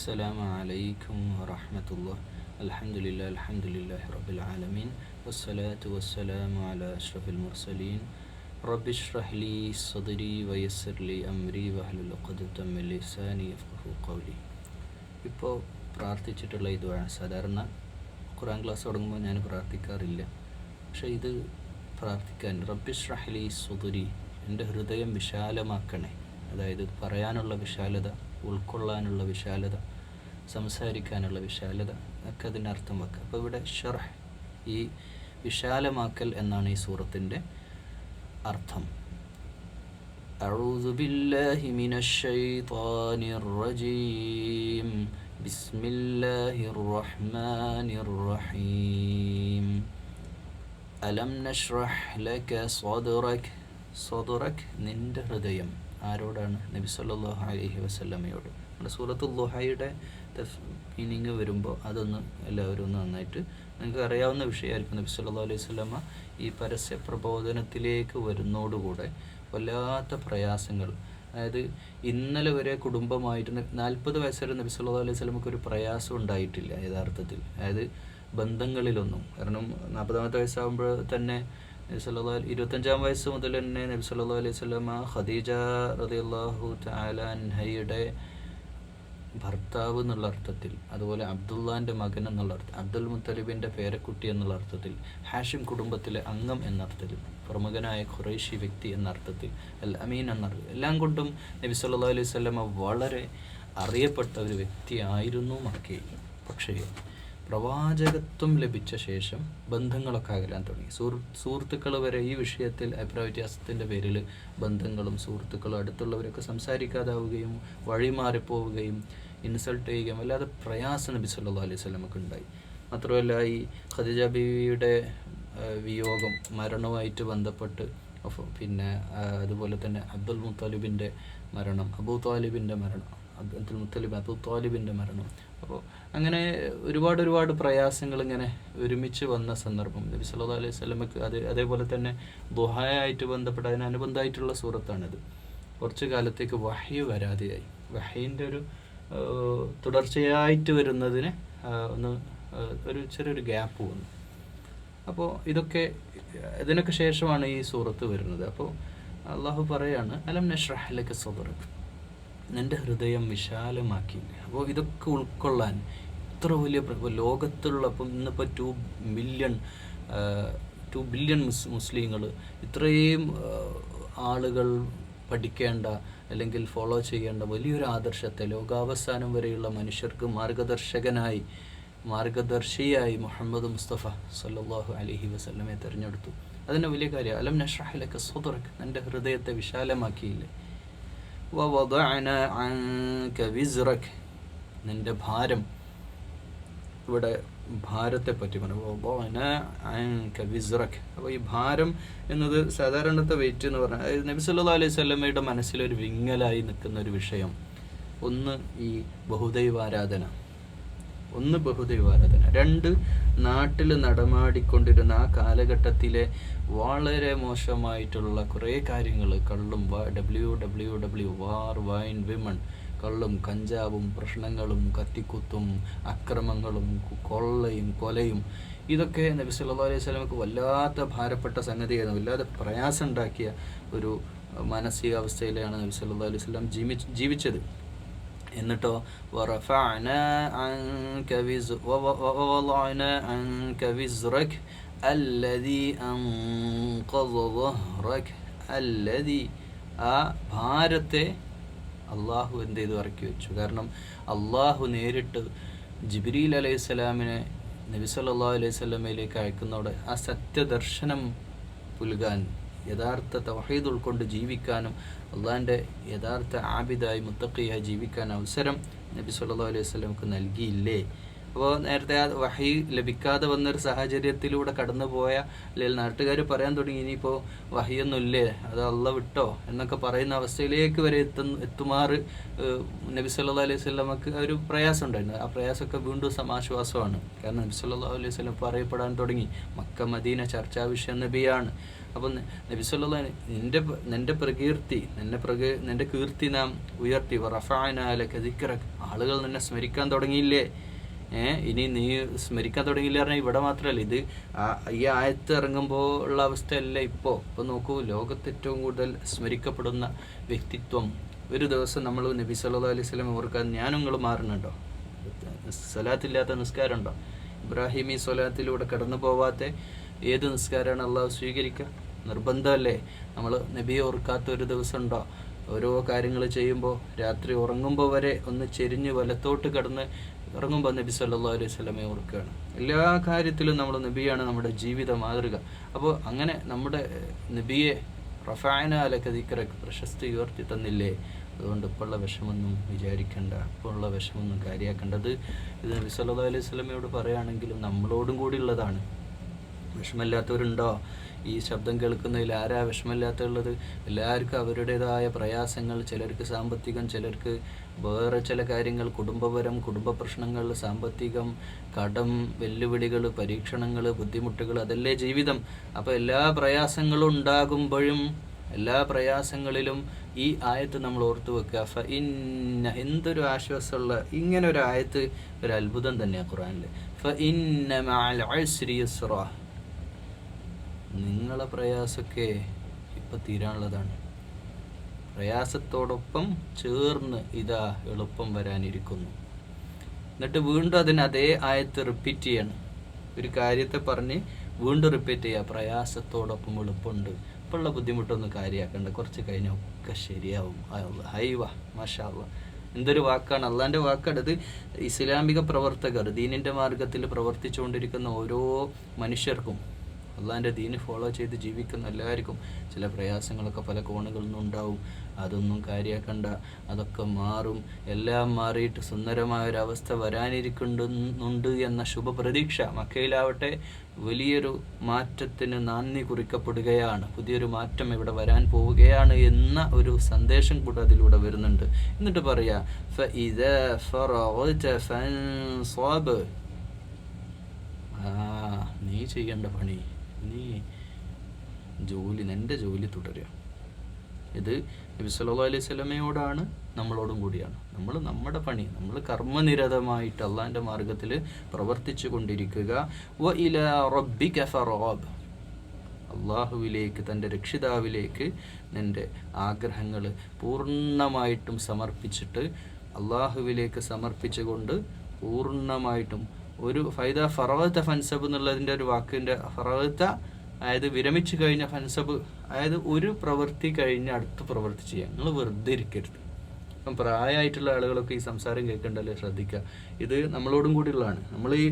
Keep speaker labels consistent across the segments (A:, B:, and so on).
A: السلام عليكم ورحمة الله الحمد لله الحمد لله رب العالمين والصلاة والسلام على أشرف المرسلين رب اشرح لي صدري ويسر لي أمري واحلل عقدة من لساني يفقهوا قولي ഇപ്പോൾ പ്രാർത്ഥിച്ചിട്ടുള്ള ഈ ദുആ സാധാരണ ഖുറാൻ ക്ലാസ് തുടങ്ങുമ്പോൾ ഞാൻ പ്രാർത്ഥിക്കാറില്ല പക്ഷേ ഇത് പ്രാർത്ഥിക്കാൻ റബ്ബിഷ്റഹ്ലി സുതുരി എൻ്റെ ഹൃദയം വിശാലമാക്കണേ അതായത് പറയാനുള്ള വിശാലത ഉൾക്കൊള്ളാനുള്ള വിശാലത സംസാരിക്കാനുള്ള വിശാലത ഒക്കെ അതിൻ്റെ അർത്ഥം വെക്കുക അപ്പോൾ ഇവിടെ ഷർഹ് ഈ വിശാലമാക്കൽ എന്നാണ് ഈ സൂറത്തിൻ്റെ അർത്ഥം أعوذ بالله من الشيطان الرجيم بسم الله الرحمن الرحيم അലം നഷ്റഹ് ലക സ്വദറക് സ്വദറക് നിന്റെ ഹൃദയം ആരോടാണ് നബി സല്ലല്ലാഹു അലൈഹി വസല്ലമയോട് നമ്മുടെ സൂറത്തുൽ ദുഹയുടെ മീനിങ് വരുമ്പോൾ അതൊന്ന് എല്ലാവരും ഒന്ന് നന്നായിട്ട് നിങ്ങൾക്ക് അറിയാവുന്ന വിഷയമായിരിക്കും. നബി സല്ലാ അലൈഹി സ്വലമ ഈ പരസ്യ പ്രബോധനത്തിലേക്ക് വരുന്നതോടുകൂടെ വല്ലാത്ത പ്രയാസങ്ങൾ. അതായത് ഇന്നലെ വരെ കുടുംബമായിട്ട് നാൽപ്പത് വയസ്സുവരെ നബി സല്ലാ അലൈഹി സ്വലമക്ക് ഒരു പ്രയാസം ഉണ്ടായിട്ടില്ല യഥാർത്ഥത്തിൽ. അതായത് ബന്ധങ്ങളിലൊന്നും. കാരണം നാൽപ്പതാമത്തെ വയസ്സാകുമ്പോൾ തന്നെ നബി സല്ലാ ഇരുപത്തഞ്ചാം വയസ്സ് മുതൽ തന്നെ നബി സല്ലാ അലൈഹി സ്വലമ ഖദീജ റളിയല്ലാഹു തആല അൻഹയുടെ ഭർത്താവ് എന്നുള്ള അർത്ഥത്തിൽ അതുപോലെ അബ്ദുള്ളാന്റെ മകൻ എന്നുള്ള അർത്ഥം അബ്ദുൽ മുത്തലിബിന്റെ പേരക്കുട്ടി എന്നുള്ള അർത്ഥത്തിൽ ഹാഷിം കുടുംബത്തിലെ അംഗം എന്ന അർത്ഥത്തിൽ പ്രമുഖനായ ഖുറൈഷി വ്യക്തി എന്ന അർത്ഥത്തിൽ അൽ അമീൻ എന്നർത്ഥം എല്ലാം കൊണ്ടും നബി സല്ലാ അലൈഹി വസല്ലമ വളരെ അറിയപ്പെട്ട ഒരു വ്യക്തിയായിരുന്നു മക്കയിൽ. പക്ഷേ പ്രവാചകത്വം ലഭിച്ച ശേഷം ബന്ധങ്ങളൊക്കെ അകലാൻ തുടങ്ങി. സുഹൃ സുഹൃത്തുക്കൾ വരെ ഈ വിഷയത്തിൽ അഭിപ്രായ വ്യത്യാസത്തിന്റെ പേരിൽ ബന്ധങ്ങളും സുഹൃത്തുക്കളും അടുത്തുള്ളവരൊക്കെ സംസാരിക്കാതാവുകയും വഴിമാറിപ്പോവുകയും ഇൻസൾട്ട് ചെയ്യുകയും അല്ലാതെ പ്രയാസം നബി സല്ലല്ലാഹു അലൈഹി സ്വലമൊക്കെ ഉണ്ടായി. മാത്രമല്ല ഈ ഖദീജ ബീവിയുടെ വിയോഗം മരണവുമായിട്ട് ബന്ധപ്പെട്ട് പിന്നെ അതുപോലെ തന്നെ അബ്ദുൽ മുത്തലിബിന്റെ മരണം അബൂ താലിബിന്റെ മരണം അബ്ദുൽ മുത്തലിബ് അബ്ദുൽ താലിബിന്റെ മരണം. അപ്പോൾ അങ്ങനെ ഒരുപാട് ഒരുപാട് പ്രയാസങ്ങൾ ഇങ്ങനെ ഒരുമിച്ച് വന്ന സന്ദർഭം. നബി സല്ലല്ലാഹു അലൈഹി വസല്ലമക്ക് അത് അതേപോലെ തന്നെ ദുഹായായിട്ട് ബന്ധപ്പെട്ട അതിനനുബന്ധമായിട്ടുള്ള സൂറത്താണിത്. കുറച്ചു കാലത്തേക്ക് വഹ്യ് വരാതെയായി. വഹ്യന്റെ ഒരു തുടർച്ചയായിട്ട് വരുന്നതിന് ഒന്ന് ഒരു ചെറിയൊരു ഗ്യാപ്പ് വന്നു. അപ്പോൾ ഇതൊക്കെ ഇതിനൊക്കെ ശേഷമാണ് ഈ സൂറത്ത് വരുന്നത്. അപ്പോൾ അള്ളാഹു പറയാണ് അലം നഷ്റഹ്ലക്ക് സദറക്ക് നിന്റെ ഹൃദയം വിശാലമാക്കി അപ്പോൾ ഇതൊക്കെ ഉൾക്കൊള്ളാൻ ഇത്ര വലിയ ലോകത്തുള്ള ഇപ്പം ഇന്നിപ്പോൾ ടു ബില്യൺ ടു ബില്യൺ മുസ് മുസ്ലിങ്ങൾ ഇത്രയും ആളുകൾ പഠിക്കേണ്ട അല്ലെങ്കിൽ ഫോളോ ചെയ്യേണ്ട വലിയൊരു ആദർശത്തെ ലോകാവസാനം വരെയുള്ള മനുഷ്യർക്ക് മാർഗദർശകനായി മാർഗദർശിയായി മുഹമ്മദ് മുസ്തഫ സല്ലാഹു അലഹി വസ്ലമെ തിരഞ്ഞെടുത്തു. അതിന്റെ വലിയ കാര്യം അലം നഷ്റഹലൊക്കെ സ്വതർക്ക് എന്റെ ഹൃദയത്തെ വിശാലമാക്കിയില്ലേ? വിസ്റക്. നിന്റെ ഭാരം. ഇവിടെ ഭാരത്തെ പറ്റി പറഞ്ഞു വിസ്റക്. അപ്പോൾ ഈ ഭാരം എന്നത് സാധാരണത്തെ വെയിറ്റ് എന്ന് പറഞ്ഞാൽ അതായത് നബി സല്ലല്ലാഹു അലൈഹി സ്വലമയുടെ മനസ്സിലൊരു വിങ്ങലായി നിൽക്കുന്ന ഒരു വിഷയം. ഒന്ന് ഈ ബഹുദൈവാരാധന. ഒന്ന് ബഹുദൈവാരാധന. രണ്ട് നാട്ടിൽ നടമാടിക്കൊണ്ടിരുന്ന ആ കാലഘട്ടത്തിലെ വളരെ മോശമായിട്ടുള്ള കുറേ കാര്യങ്ങൾ കള്ളും W W W war wine women കള്ളും കഞ്ചാവും പ്രശ്നങ്ങളും കത്തിക്കുത്തും അക്രമങ്ങളും കൊള്ളയും കൊലയും. ഇതൊക്കെ നബി സല്ലാ അലൈഹി സ്വലമക്ക് വല്ലാത്ത ഭാരപ്പെട്ട സംഗതിയായിരുന്നു. വല്ലാതെ പ്രയാസം ഉണ്ടാക്കിയ ഒരു മാനസികാവസ്ഥയിലാണ് നബി സല്ലാ അലൈഹി സ്വലം ജീവി ജീവിച്ചത്. എന്നിട്ടോ ആ ഭാരത്തെ അള്ളാഹു എന്ത് ചെയ്തു? ഇറക്കി വെച്ചു. കാരണം അള്ളാഹു നേരിട്ട് ജിബ്രീൽ അലൈഹി സ്വലാമിനെ നബി അലൈഹി സ്വലമയിലേക്ക് അയക്കുന്നതോടെ ആ സത്യദർശനം പുൽകാൻ യഥാർത്ഥ തവഹീദ് ഉൾക്കൊണ്ട് ജീവിക്കാനും അള്ളാഹിന്റെ യഥാർത്ഥ ആബിദായി മുത്തക്കിയായി ജീവിക്കാൻ അവസരം നബി സല്ലാ അലൈഹി വസല്ലമക്ക് നൽകിയില്ലേ? അപ്പോൾ നേരത്തെ ആ വഹി ലഭിക്കാതെ വന്നൊരു സാഹചര്യത്തിലൂടെ കടന്നുപോയ അല്ലെങ്കിൽ നാട്ടുകാർ പറയാൻ തുടങ്ങി ഇനിയിപ്പോൾ വഹിയൊന്നുമില്ലേ? അത് അള്ള വിട്ടോ? എന്നൊക്കെ പറയുന്ന അവസ്ഥയിലേക്ക് വരെ എത്തുന്ന എത്തുമാറ് നബി സല്ലാ അലൈഹി വസല്ലമക്ക് ഒരു പ്രയാസം ഉണ്ടായിരുന്നു. ആ പ്രയാസമൊക്കെ വീണ്ടും സമാശ്വാസമാണ്. കാരണം നബി സല്ലാ അലൈഹി സ്വലം പറയപ്പെടാൻ തുടങ്ങി. മക്ക മദീന ചർച്ചാ വിഷയം നബിയാണ്. അപ്പം നബി സല്ലാ നിന്റെ നിന്റെ പ്രകീർത്തി നിന്നെ പ്രകീ നിന്റെ കീർത്തി നാം ഉയർത്തി. റഫാനാലൊക്കെ ദിക്കറക്ക് ആളുകൾ നിന്നെ സ്മരിക്കാൻ തുടങ്ങിയില്ലേ? ഏഹ് ഇനി നീ സ്മരിക്കാൻ തുടങ്ങിയില്ല പറഞ്ഞാൽ ഇവിടെ മാത്രമല്ല ഇത് ഈ ആയത്ത് ഇറങ്ങുമ്പോൾ ഉള്ള അവസ്ഥയല്ല ഇപ്പോൾ ഇപ്പോൾ നോക്കൂ ലോകത്ത് ഏറ്റവും കൂടുതൽ സ്മരിക്കപ്പെടുന്ന വ്യക്തിത്വം. ഒരു ദിവസം നമ്മൾ നബി സല്ലാ അലൈഹി സ്വലം ഓർക്കാൻ ഞാനും നിങ്ങൾ മാറുന്നുണ്ടോ? സ്വലാത്തില്ലാത്ത നിസ്കാരമുണ്ടോ? ഇബ്രാഹിമി സ്വലാത്തിലൂടെ കടന്നു പോവാത്ത ഏത് നിസ്കാരമാണ് അള്ളാഹു സ്വീകരിക്കുക? നിർബന്ധമല്ലേ? നമ്മൾ നബിയെ ഓർക്കാത്ത ഒരു ദിവസം ഉണ്ടോ ഓരോ കാര്യങ്ങൾ ചെയ്യുമ്പോൾ രാത്രി ഉറങ്ങുമ്പോൾ വരെ ഒന്ന് ചെരിഞ്ഞ് വലത്തോട്ട് കിടന്ന് ഇറങ്ങുമ്പോൾ നബി സല്ലാ അലൈഹി സ്വലമെ ഓർക്കുകയാണ്. എല്ലാ കാര്യത്തിലും നമ്മൾ നബിയാണ് നമ്മുടെ ജീവിത മാതൃക. അപ്പോൾ അങ്ങനെ നമ്മുടെ നബിയെ റഫായന അലക്കതിക്കറക്ക് പ്രശസ്തി ഉയർത്തി തന്നില്ലേ? അതുകൊണ്ട് ഇപ്പോഴുള്ള വിഷമൊന്നും വിചാരിക്കേണ്ട. ഇപ്പോഴുള്ള വിഷമൊന്നും കാര്യമാക്കേണ്ടത് ഇത് നബി സല്ലാ അലൈഹി സ്വലമയോട് പറയുകയാണെങ്കിലും നമ്മളോടും കൂടി ഉള്ളതാണ്. വിഷമമില്ലാത്തവരുണ്ടോ? ഈ ശബ്ദം കേൾക്കുന്നതിൽ ആരാ വിഷമമില്ലാത്തുള്ളത് എല്ലാവർക്കും അവരുടേതായ പ്രയാസങ്ങൾ ചിലർക്ക് സാമ്പത്തികം ചിലർക്ക് വേറെ ചില കാര്യങ്ങൾ കുടുംബപരം കുടുംബ പ്രശ്നങ്ങൾ സാമ്പത്തികം കടം വെല്ലുവിളികൾ പരീക്ഷണങ്ങൾ ബുദ്ധിമുട്ടുകൾ അതല്ലേ ജീവിതം. അപ്പോൾ എല്ലാ പ്രയാസങ്ങളും ഉണ്ടാകുമ്പോഴും എല്ലാ പ്രയാസങ്ങളിലും ഈ ആയത്ത് നമ്മൾ ഓർത്തു വെക്കുക. ഫ ഇന്ന എന്തൊരു ആശ്വാസമുള്ള ഇങ്ങനെ ഒരു ആയത്ത് ഒരു അത്ഭുതം തന്നെയാണ് ഖുറാനിൽ ഫ ഇന്ന ഉസ്രി യുസ്റാ. നിങ്ങളെ പ്രയാസമൊക്കെ ഇപ്പം തീരാനുള്ളതാണ്. പ്രയാസത്തോടൊപ്പം ചേർന്ന് ഇതാ എളുപ്പം വരാനിരിക്കുന്നു. എന്നിട്ട് വീണ്ടും അതിന് അതേ ആയത്ത് റിപ്പീറ്റ് ചെയ്യണം. ഒരു കാര്യത്തെ പറഞ്ഞ് വീണ്ടും റിപ്പീറ്റ് ചെയ്യുക പ്രയാസത്തോടൊപ്പം എളുപ്പമുണ്ട്. ഇപ്പോഴുള്ള ബുദ്ധിമുട്ടൊന്നും കാര്യമാക്കണ്ട കുറച്ച് കഴിഞ്ഞാൽ ഒക്കെ ശരിയാവും. ഹൈവ മാഷാ അള്ളാ എന്തൊരു വാക്കാണ്. അള്ളാന്റെ വാക്കാണ് ഇത് ഇസ്ലാമിക പ്രവർത്തകർ ദീനിന്റെ മാർഗത്തിൽ പ്രവർത്തിച്ചുകൊണ്ടിരിക്കുന്ന ഓരോ മനുഷ്യർക്കും അള്ളാഹിന്റെ ദീന് ഫോളോ ചെയ്ത് ജീവിക്കുന്ന എല്ലാവർക്കും ചില പ്രയാസങ്ങളൊക്കെ പല കോണുകളിൽ നിന്നുണ്ടാവും അതൊന്നും കാര്യാക്കണ്ട. അതൊക്കെ മാറും. എല്ലാം മാറിയിട്ട് സുന്ദരമായ ഒരവസ്ഥ വരാനിരിക്കുന്നുണ്ട് എന്ന ശുഭപ്രതീക്ഷ മക്കയിലാവട്ടെ. വലിയൊരു മാറ്റത്തിന് നന്ദി കുറിക്കപ്പെടുകയാണ്. പുതിയൊരു മാറ്റം ഇവിടെ വരാൻ പോവുകയാണ് എന്ന ഒരു സന്ദേശം കൂടെ അതിലൂടെ വരുന്നുണ്ട്. എന്നിട്ട് പറയാ നീ ചെയ്യേണ്ട പണി. നീ ജോലി എന്റെ ജോലി തുടരുക. ഇത് നബി സല്ലല്ലാഹു അലൈഹി സ്വലമയോടാണ് നമ്മളോടും കൂടിയാണ്. നമ്മൾ നമ്മുടെ പണി നമ്മൾ കർമ്മനിരതമായിട്ട് അള്ളാന്റെ മാർഗത്തിൽ പ്രവർത്തിച്ചു കൊണ്ടിരിക്കുക. വ ഇല റബ്ബിക ഫറോബ്. അള്ളാഹുവിലേക്ക് തന്റെ രക്ഷിതാവിലേക്ക് നിന്റെ ആഗ്രഹങ്ങൾ പൂർണമായിട്ടും സമർപ്പിച്ചിട്ട് അള്ളാഹുവിലേക്ക് സമർപ്പിച്ചുകൊണ്ട് പൂർണമായിട്ടും ഒരു ഫൈദ ഫറവത്ത ഫൻസബ് എന്നുള്ളതിന്റെ ഒരു വാക്കിന്റെ ഫറവത്ത അതായത് വിരമിച്ചു കഴിഞ്ഞ ഫൻസബ് അതായത് ഒരു പ്രവൃത്തി കഴിഞ്ഞ് അടുത്ത പ്രവൃത്തി ചെയ്യുക നിങ്ങൾ വെറുതെ ഇരിക്കരുത്. ഇപ്പം പ്രായമായിട്ടുള്ള ആളുകളൊക്കെ ഈ സംസാരം കേൾക്കേണ്ടല്ലേ ശ്രദ്ധിക്കുക. ഇത് നമ്മളോടും കൂടിയുള്ളതാണ്. നമ്മൾ ഈ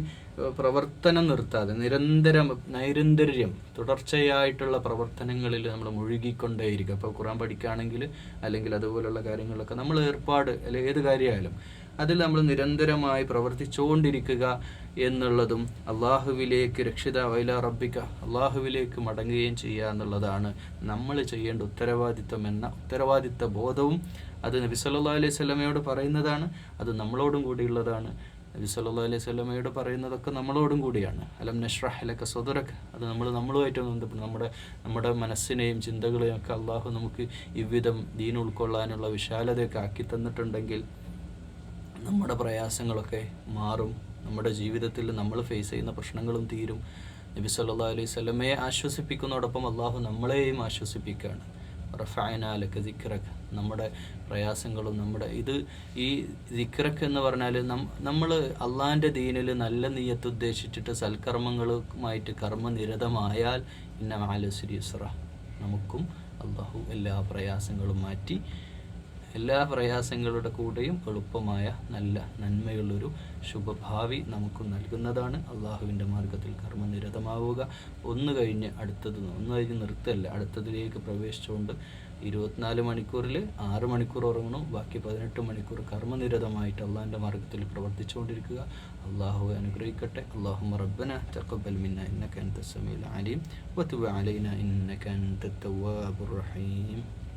A: പ്രവർത്തനം നിർത്താതെ നിരന്തരം നൈരന്തര്യം തുടർച്ചയായിട്ടുള്ള പ്രവർത്തനങ്ങളിൽ നമ്മൾ മുഴുകിക്കൊണ്ടേയിരിക്കുക. അപ്പോൾ ഖുറാൻ പഠിക്കുകയാണെങ്കിൽ അല്ലെങ്കിൽ അതുപോലുള്ള കാര്യങ്ങളിലൊക്കെ നമ്മൾ ഏർപ്പാട് അല്ലെങ്കിൽ ഏത് കാര്യമായാലും അതിൽ നമ്മൾ നിരന്തരമായി പ്രവർത്തിച്ചുകൊണ്ടിരിക്കുക എന്നുള്ളതും അള്ളാഹുവിലേക്ക് രക്ഷിത വൈല റബ്ബിക്ക അള്ളാഹുവിലേക്ക് മടങ്ങുകയും ചെയ്യുക എന്നുള്ളതാണ് നമ്മൾ ചെയ്യേണ്ട ഉത്തരവാദിത്വം എന്ന ഉത്തരവാദിത്വ ബോധവും അത് നബി സല്ലാ അലൈഹി സ്വലമയോട് പറയുന്നതാണ് അത് നമ്മളോടും കൂടിയുള്ളതാണ്. നബി സല്ലാ അലൈഹി സ്വലമയോട് പറയുന്നതൊക്കെ നമ്മളോടും കൂടിയാണ്. അലം നഷ്റഹ് അലക്ക സദറക് അത് നമ്മൾ നമ്മളുമായിട്ട് ബന്ധപ്പെട്ട് നമ്മുടെ നമ്മുടെ മനസ്സിനെയും ചിന്തകളെയും ഒക്കെ അള്ളാഹു നമുക്ക് ഇவ்விധം ദീൻ ഉൾക്കൊള്ളാനുള്ള വിശാലതയൊക്കെ ആക്കി തന്നിട്ടുണ്ടെങ്കിൽ നമ്മുടെ പ്രയാസങ്ങളൊക്കെ മാറും. നമ്മുടെ ജീവിതത്തിൽ നമ്മൾ ഫേസ് ചെയ്യുന്ന പ്രശ്നങ്ങളും തീരും. നബി സല്ലാ അലൈഹി സ്വലമയെ ആശ്വസിപ്പിക്കുന്നതോടൊപ്പം അള്ളാഹു നമ്മളെയും ആശ്വസിപ്പിക്കുകയാണ്. റഫായനാലക്ക് ദിക്റക്ക് നമ്മുടെ പ്രയാസങ്ങളും നമ്മുടെ ഇത് ഈ ദിക്റക്ക് എന്ന് പറഞ്ഞാൽ നമ്മൾ അള്ളാഹിന്റെ ദീനിൽ നല്ല നീയത്ത് ഉദ്ദേശിച്ചിട്ട് സൽക്കർമ്മങ്ങളുമായിട്ട് കർമ്മനിരതമായാൽ ഇന്ന യുസ്ര. നമുക്കും അള്ളാഹു എല്ലാ പ്രയാസങ്ങളും മാറ്റി എല്ലാ പ്രയാസങ്ങളുടെ കൂടെയും എളുപ്പമായ നല്ല നന്മയുള്ളൊരു ശുഭഭാവി നമുക്ക് നൽകുന്നതാണ് അള്ളാഹുവിന്റെ മാർഗത്തിൽ കർമ്മനിരതമാവുക. ഒന്ന് കഴിഞ്ഞ് അടുത്തത് ഒന്ന് കഴിഞ്ഞ് നിർത്തല്ല. അടുത്തതിലേക്ക് പ്രവേശിച്ചുകൊണ്ട് ഇരുപത്തിനാല് മണിക്കൂറിൽ ആറ് മണിക്കൂർ ഉറങ്ങണം. ബാക്കി പതിനെട്ട് മണിക്കൂർ കർമ്മനിരതമായിട്ട് അള്ളാഹിന്റെ മാർഗത്തിൽ പ്രവർത്തിച്ചുകൊണ്ടിരിക്കുക. അള്ളാഹു അനുഗ്രഹിക്കട്ടെ. അള്ളാഹു റബ്ബന തഖബ്ബൽ മിന്ന ഇന്നക അൻത സമീഉൽ അലീം വത്തുവ അലൈന ഇന്നക അൻത തവ്വാബുർ റഹീം.